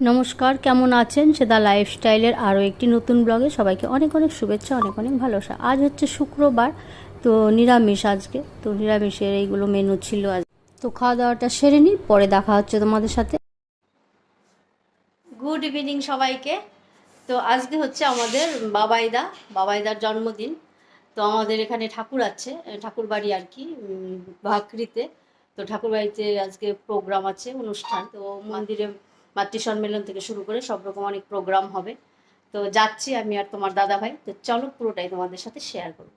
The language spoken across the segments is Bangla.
নমস্কার, কেমন আছেন? সেদা লাইফস্টাইলের আরও একটি নতুন ব্লগে সবাইকে অনেক অনেক শুভেচ্ছা, অনেক অনেক ভালোবাসা। আজ হচ্ছে শুক্রবার, তো নিরামিষ আজকে। তো নিরামিষের এইগুলো মেনু ছিল আজ। তো খাওয়া দাওয়াটা সেরে নিই পরে দেখা হচ্ছে তোমাদের সাথে। গুড ইভিনিং সবাইকে। তো আজকে হচ্ছে আমাদের বাবাইদা, বাবাইদার জন্মদিন। তো আমাদের এখানে ঠাকুর আছে ঠাকুর বাড়ি আর কি ভাকরিতে। তো ঠাকুর বাড়িতে আজকে প্রোগ্রাম আছে, অনুষ্ঠান। তো মন্দিরে মাতৃ সম্মেলন থেকে শুরু করে সব রকম অনেক প্রোগ্রাম হবে। তো যাচ্ছি আমি আর তোমার দাদা ভাই। তো চলো পুরোটাই তোমাদের সাথে শেয়ার করব।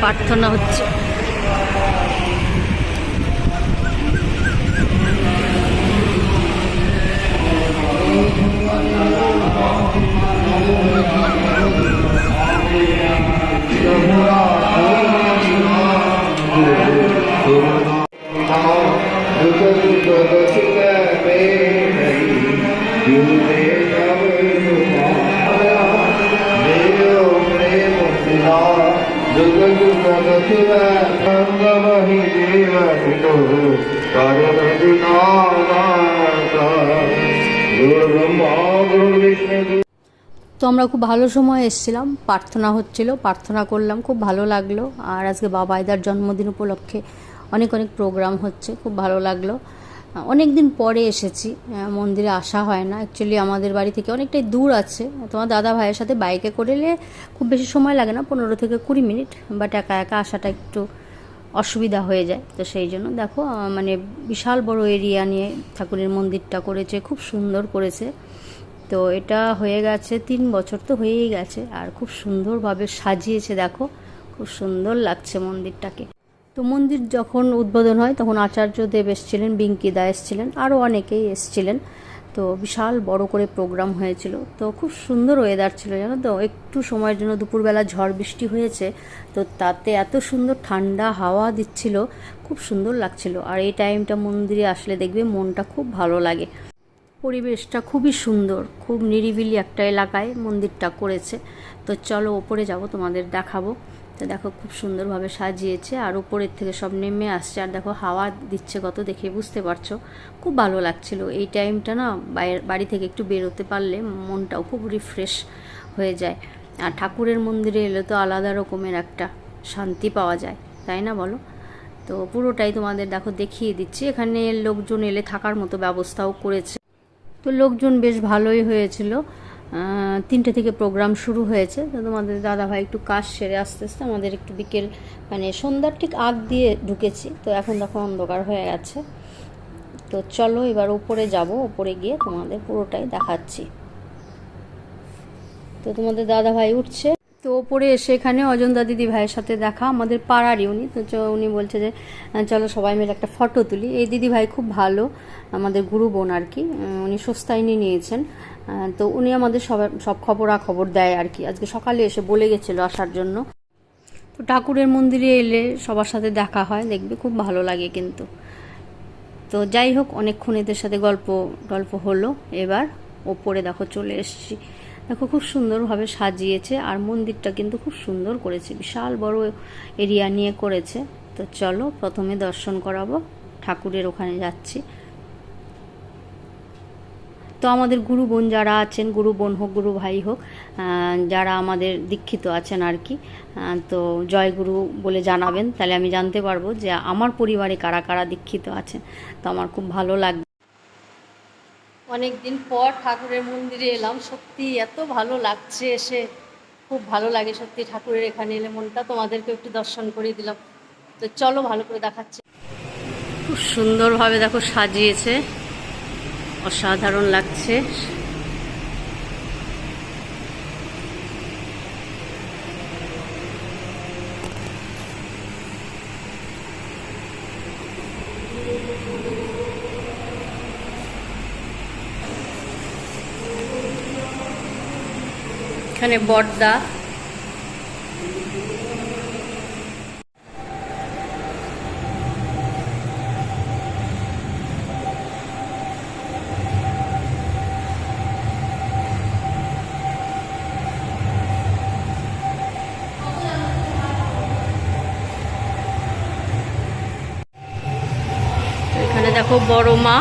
প্রার্থনা হচ্ছে। ব্রহ্মা তো আমরা খুব ভালো সময় এসেছিলাম, প্রার্থনা হচ্ছিল, প্রার্থনা করলাম, খুব ভালো লাগল। আর আজকে বাবাইদার জন্মদিন উপলক্ষে অনেক অনেক প্রোগ্রাম হচ্ছে, খুব ভালো লাগল। অনেক দিন পরে এসেছি। মন্দিরে আসা হয় না। অ্যাকচুয়ালি আমাদের বাড়ি থেকে অনেকটাই দূর আছে। তোমার দাদা ভাইয়ের সাথে বাইকে করে এলে খুব বেশি সময় লাগে না, পনেরো থেকে কুড়ি মিনিট। বাট একা একা আসাটা একটু অসুবিধা হয়ে যায়। তো সেই জন্য দেখো মানে বিশাল বড় এরিয়া নিয়ে ঠাকুরের মন্দিরটা করেছে, খুব সুন্দর করেছে। তো এটা হয়ে গেছে, তিন বছর তো হয়েই গেছে। আর খুব সুন্দরভাবে সাজিয়েছে, দেখো। খুব সুন্দর লাগছে মন্দিরটাকে। তো মন্দির যখন উদ্বোধন হয়, তখন আচার্য দেব এসেছিলেন, বিঙ্কি দা এসেছিলেন আরও অনেকেই এসেছিলেন। তো বিশাল বড় করে প্রোগ্রাম হয়েছিল। তো খুব সুন্দর ওয়েদার ছিল, জানো তো? একটু সময়ের জন্য দুপুরবেলা ঝড় বৃষ্টি হয়েছে, তো তাতে এত সুন্দর ঠান্ডা হাওয়া দিচ্ছিল, খুব সুন্দর লাগছিল। আর এই টাইমটা মন্দিরে আসলে দেখবে মনটা খুব ভালো লাগে। পরিবেশটা খুবই সুন্দর, খুব নিরিবিলি একটা এলাকায় মন্দিরটা করেছে। তো চলো ওপরে যাব, তোমাদের দেখাবো। তো দেখো খুব সুন্দরভাবে সাজিয়েছে আর উপরের থেকে সব নেমে আসছে। আর দেখো হাওয়া দিচ্ছে কত দেখে বুঝতে পারছ? খুব ভালো লাগছিল। এই টাইমটা না বাড়ি থেকে একটু বেরোতে পারলে মনটাও খুব রিফ্রেশ হয়ে যায়। আর ঠাকুরের মন্দিরে এলে তো আলাদা রকমের একটা শান্তি পাওয়া যায়, তাই না বলো? তো পুরোটাই তোমাদের দেখো দেখিয়ে দিচ্ছি। এখানে লোকজন এলে থাকার মতো ব্যবস্থাও করেছে। তো লোকজন বেশ ভালোই হয়েছিল। তিনটে থেকে প্রোগ্রাম শুরু হয়েছে। তো তোমাদের দাদাভাই একটু কাজ সেরে আস্তে আস্তে আমাদের একটু বিকেল মানে সন্ধ্যার ঠিক আগ দিয়ে ঢুকেছি। তো এখন দেখো অন্ধকার হয়ে গেছে। তো চলো এবার উপরে যাব। উপরে গিয়ে তোমাদের পুরোটাই দেখাচ্ছি। তো তোমাদের দাদাভাই উঠছে। তো ওপরে এসে এখানে অজন্তা দিদি ভাইয়ের সাথে দেখা, আমাদের পাড়ারই উনি। তো উনি বলছে যে চলো সবাই মিলে একটা ফটো তুলি। এই দিদি ভাই খুব ভালো, আমাদের গুরু বোন আর কি। উনি সস্তায়নি নিয়েছেন। তো উনি আমাদের সবার সব খবরাখবর দেয় আর কি। আজকে সকালে এসে বলে গেছিল আসার জন্য। তো ঠাকুরের মন্দিরে এলে সবার সাথে দেখা হয়, দেখবে খুব ভালো লাগে কিন্তু। তো যাই হোক, অনেকক্ষণ এদের সাথে গল্প গল্প হলো। এবার ওপরে দেখো চলে এসেছি। দেখো, খুব সুন্দরভাবে সাজিয়েছে আর মন্দিরটা কিন্তু খুব সুন্দর করেছে। বিশাল বড় এরিয়া নিয়ে করেছে। তো চলো, প্রথমে দর্শন করাবো। ঠাকুরের ওখানে যাচ্ছি। তো আমাদের গুরু বোন যারা আছেন, গুরু বোন হোক, গুরু ভাই হোক যারা আমাদের দীক্ষিত আছেন আর কি তো জয় গুরু বলে জানাবেন। তাহলে আমি জানতে পারব যে আমার পরিবারে কারা কারা দীক্ষিত আছেন। তো আমার খুব ভালো লাগবে। অনেক দিন পর ঠাকুরের মন্দিরে এলাম। সত্যি এত ভালো লাগছে এসে। খুব ভালো লাগে সত্যি ঠাকুরের এখানে এলে। মনটা তোমাদেরকে একটু দর্শন করে দিলাম। তো চলো ভালো করে দেখাচ্ছি। খুব সুন্দরভাবে দেখো সাজিয়েছে। অসাধারণ লাগছে। এখানে বর্দা। এখানে দেখো বড় মা।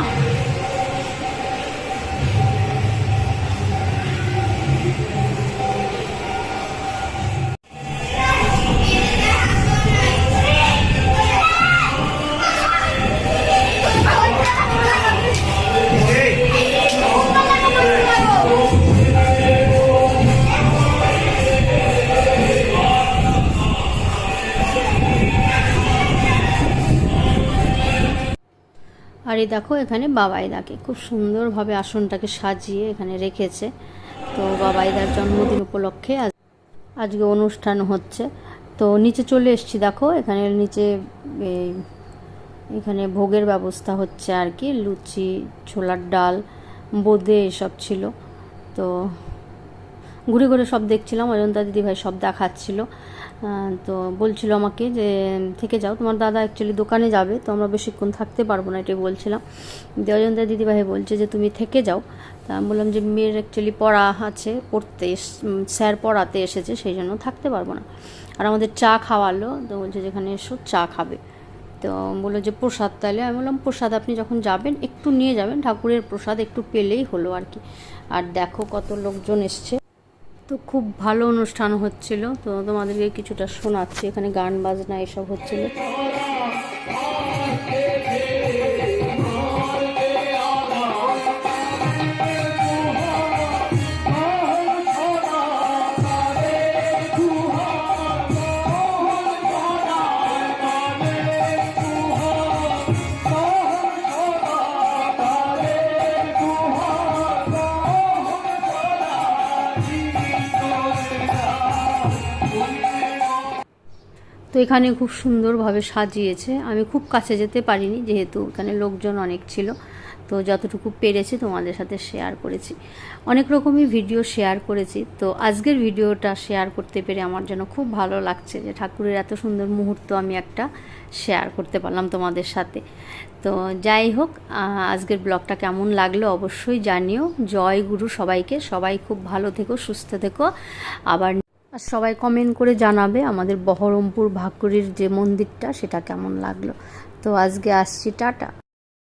আর এই দেখো, এখানে বাবাইদাকে খুব সুন্দরভাবে আসনটাকে সাজিয়ে এখানে রেখেছে। তো বাবাইদার জন্মদিন উপলক্ষে আজ আজকে অনুষ্ঠান হচ্ছে। তো নিচে চলে এসেছি, দেখো, এখানে নিচে এখানে ভোগের ব্যবস্থা হচ্ছে আর কি, লুচি, ছোলার ডাল, বোঁদে এসব ছিল। তো ঘুরে ঘুরে সব দেখছিলাম অজন্তা দিদিভাই সব দেখাচ্ছিল। তো বলছিল আমাকে যে, থেকে যাও, তোমার দাদা অ্যাকচুয়ালি দোকানে যাবে, তো আমরা বেশিক্ষণ থাকতে পারব না, এটাই বলছিলাম। দিয়ে অজন্তা দিদিভাই বলছে যে, তুমি থেকে যাও। তা আমি বললাম যে, মেয়ের অ্যাকচুয়ালি পড়া আছে, পড়তে স্যার পড়াতে এসেছে, সেই জন্য থাকতে পারব না। আর আমাদের চা খাওয়ালো, তো বলছে যেখানে এসো, চা খাবে। তো বলল যে, প্রসাদ তাহলে? আমি বললাম, প্রসাদ আপনি যখন যাবেন, একটু নিয়ে যাবেন, ঠাকুরের প্রসাদ একটু পেলেই হলো আর কি। আর দেখো কত লোকজন এসছে। তো খুব ভালো অনুষ্ঠান হচ্ছিল। তো তোমাদেরকে কিছুটা শোনাচ্ছি। এখানে গান বাজনা এসব হচ্ছিল। এখানে খুব সুন্দরভাবে সাজিয়েছে। আমি খুব কাছে যেতে পারিনি, যেহেতু এখানে লোকজন অনেক ছিল। তো যতটুকু পেরেছি তোমাদের সাথে শেয়ার করেছি। অনেক রকমই ভিডিও শেয়ার করেছি। তো আজকের ভিডিওটা শেয়ার করতে পেরে আমার যেন খুব ভালো লাগছে যে ঠাকুরের এত সুন্দর মুহূর্ত আমি একটা শেয়ার করতে পারলাম তোমাদের সাথে। তো যাই হোক আজকের ব্লগটা কেমন লাগল অবশ্যই জানিও। জয় গুরু সবাইকে। সবাই খুব ভালো থেকো, সুস্থ থেকো। আবার আর সবাই কমেন্ট করে জানাবে আমাদের বহরমপুর ভাকুরির যে মন্দিরটা, সেটা কেমন লাগল। তো আজকে আসছি, টাটা।